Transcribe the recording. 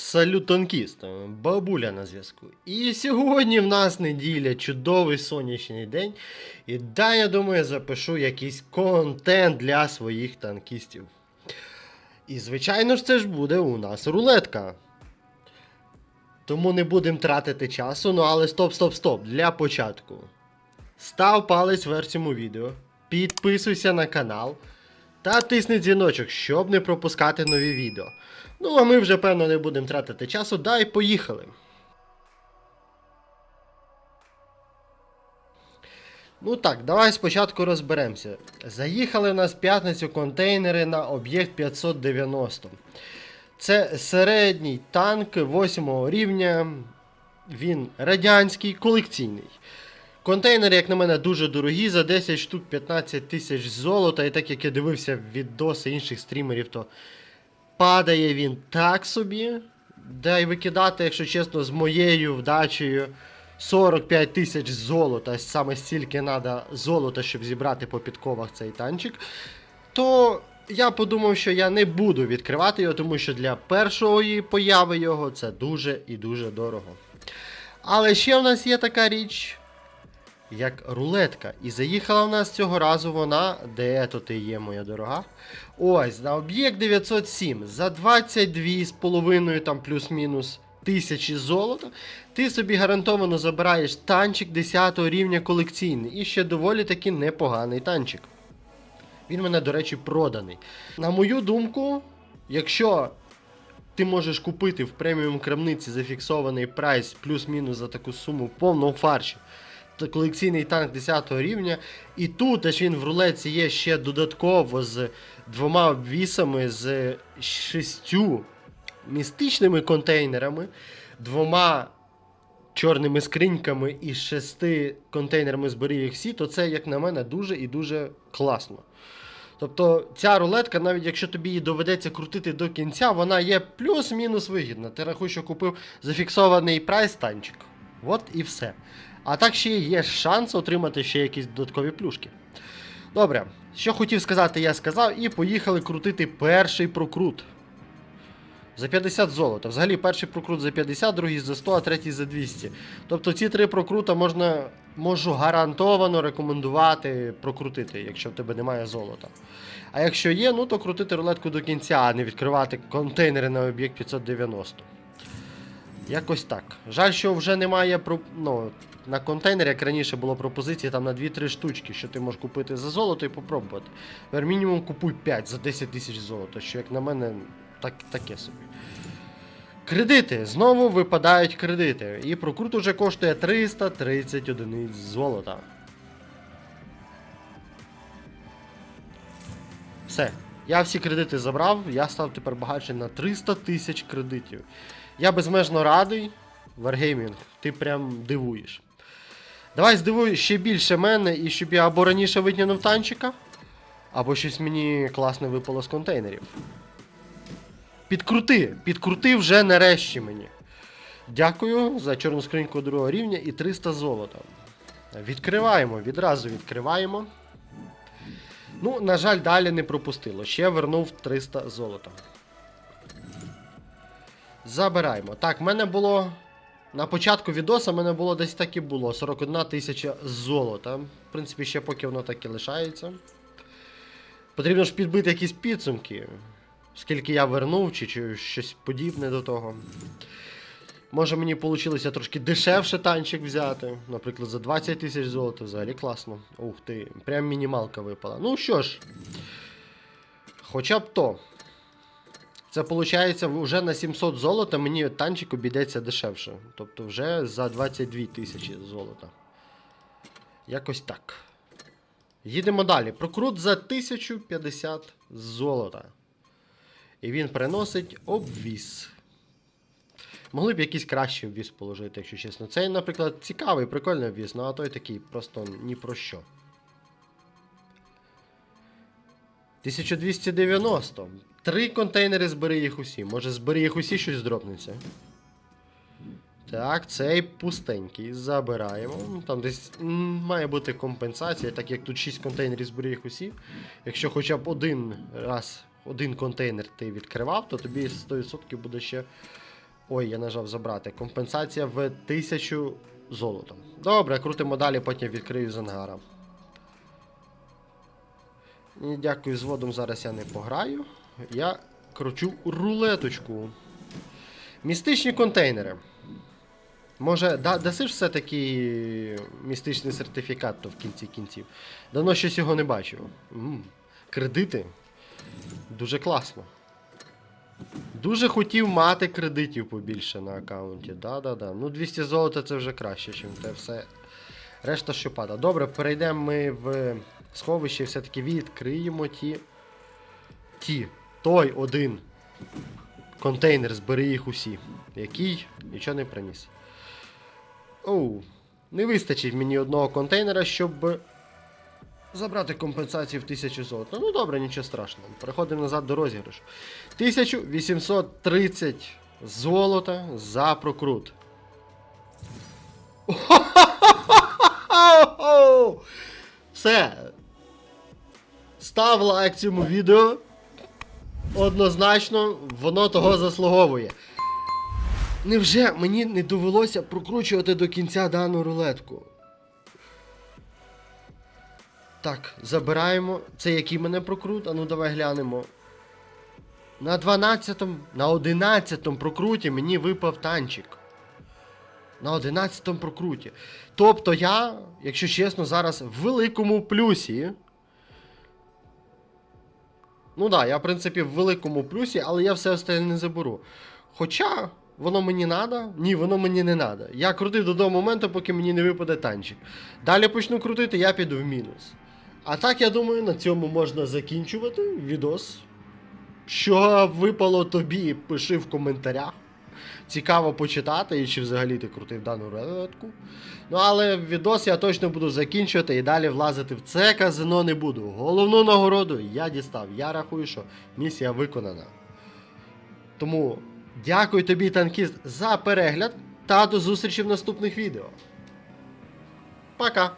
Салют танкіст, бабуля на зв'язку. І сьогодні в нас неділя, чудовий сонячний день. І да, я думаю, запишу якийсь контент для своїх танкістів. І звичайно ж, це ж буде у нас рулетка. Тому не будемо тратити часу, ну але стоп, стоп, стоп. Для початку. Став палець вверх цьому відео, підписуйся на канал та тисни дзвіночок, щоб не пропускати нові відео. Ну, а ми вже, певно, не будемо тратити часу. Дай поїхали. Ну так, давай спочатку розберемося. Заїхали в нас в п'ятницю контейнери на об'єкт 590. Це середній танк 8 рівня. Він радянський, колекційний. Контейнери, як на мене, дуже дорогі, за 10 штук 15 тисяч золота. І так як я дивився відоси інших стрімерів, то падає він так собі. Да й викидати, якщо чесно, з моєю вдачею 45 тисяч золота, саме стільки треба золота, щоб зібрати по підковах цей танчик. То я подумав, що я не буду відкривати його, тому що для першої появи його це дуже і дуже дорого. Але ще в нас є така річ, як рулетка. І заїхала в нас цього разу вона, де то ти є, моя дорога. Ось, на об'єкт 907 за 22,5 там плюс-мінус тисячі золота. Ти собі гарантовано забираєш танчик 10 рівня колекційний. І ще доволі таки непоганий танчик. Він мене, до речі, проданий. На мою думку, якщо ти можеш купити в преміум крамниці зафіксований прайс плюс-мінус за таку суму в повному фарші. Колекційний танк 10 рівня. І тут аж він в рулеці є ще додатково з двома обвісами, з шістю містичними контейнерами, двома чорними скриньками і шести контейнерами зберіг їх всі, то це, як на мене, дуже і дуже класно. Тобто ця рулетка, навіть якщо тобі її доведеться крутити до кінця, вона є плюс-мінус вигідна. Ти рахуй, що купив зафіксований прайс танчик. От і все. А так ще є шанс отримати ще якісь додаткові плюшки. Добре, що хотів сказати, я сказав, і поїхали крутити перший прокрут. За 50 золота. Взагалі перший прокрут за 50, другий за 100, а третій за 200. Тобто ці три прокрута можна, можу гарантовано рекомендувати прокрутити, якщо в тебе немає золота. А якщо є, ну то крутити рулетку до кінця, а не відкривати контейнери на об'єкт 590. Якось так. Жаль, що вже немає ну, на контейнері, як раніше було пропозиції там на 2-3 штучки, що ти можеш купити за золото і попробувати. Тепер мінімум купуй 5 за 10 тисяч золота, що як на мене так, таке собі. Кредити. Знову випадають кредити. І прокрут уже коштує 330 одиниць золота. Все. Я всі кредити забрав, я став тепер багатше на 300 тисяч кредитів. Я безмежно радий. Wargaming, ти прям дивуєш. Давай здивуй ще більше мене, і щоб я або раніше витягнув танчика, або щось мені класне випало з контейнерів. Підкрути, підкрути вже нарешті мені. Дякую за чорну скриньку другого рівня і 300 золота. Відкриваємо, відразу відкриваємо. Ну, на жаль, далі не пропустило. Ще вернув 300 золота. Забираємо. Так, в мене було. На початку відоса мене було десь так і було. 41 тисяча золота. В принципі, ще поки воно так і лишається. Потрібно ж підбити якісь підсумки. Скільки я вернув, чи, чи щось подібне до того. Може мені вийшло трошки дешевше танчик взяти. Наприклад, за 20 тисяч золота взагалі класно. Ух ти, прям мінімалка випала. Ну що ж, хоча б то. Це виходить, вже на 700 золота мені танчик обійдеться дешевше. Тобто вже за 22 тисячі золота. Якось так. Їдемо далі. Прокрут за 1050 золота. І він приносить обвіз. Могли б якийсь кращий обвіз положити, якщо чесно. Цей, наприклад, цікавий, прикольний обвіз, ну а той такий просто ні про що. 1290. Три контейнери збери їх усі. Може збери їх усі щось дропнеться. Так, цей пустенький. Забираємо. Ну, Там десь має бути компенсація, так як тут 6 контейнерів збери їх усі. Якщо хоча б один раз один контейнер ти відкривав, то тобі 100% буде ще Ой, я нажав забрати. Компенсація в 1000 золотом. Добре, крутимо далі, потім відкрию з ангара. Дякую, з водом зараз я не пограю. Я кручу рулеточку. Містичні контейнери. Може, да, даси ж все-таки містичний сертифікат то в кінці кінців. Давно щось його не бачив. м Кредити. Дуже класно. Дуже хотів мати кредитів побільше на аккаунті. Да-да-да. Ну, 200 золота це вже краще, ніж те все. Решта що пада. Добре, перейдемо ми в сховище і все-таки відкриємо ті. Ті. Той один. Контейнер, збери їх усі. Який нічого не приніс. Оу. Не вистачить мені одного контейнера, щоб забрати компенсацію в 1000 золота. Ну добре, нічого страшного. Переходимо назад до розіграшу. 1830 золота за прокрут. Все. Став лайк цьому відео. Однозначно, воно того заслуговує. Невже мені не довелося прокручувати до кінця дану рулетку? Так, забираємо. Це який мене прокрут? А ну давай глянемо. На 12-му, на 11-му прокруті мені випав танчик. На 11-му прокруті. Тобто я, якщо чесно, зараз в великому плюсі. Ну так, да, я, в принципі, в великому плюсі, але я все остальне не заберу. Хоча воно мені треба, ні, воно мені не треба. Я крутив до того моменту, поки мені не випаде танчик. Далі почну крутити, я піду в мінус. А так, я думаю, на цьому можна закінчувати відос. Що випало тобі, пиши в коментарях. Цікаво почитати, і чи взагалі ти крутив дану рулетку. Ну, але відос я точно буду закінчувати і далі влазити в це казино не буду. Головну нагороду я дістав. Я рахую, що місія виконана. Тому дякую тобі, танкіст, за перегляд та до зустрічі в наступних відео. Пока!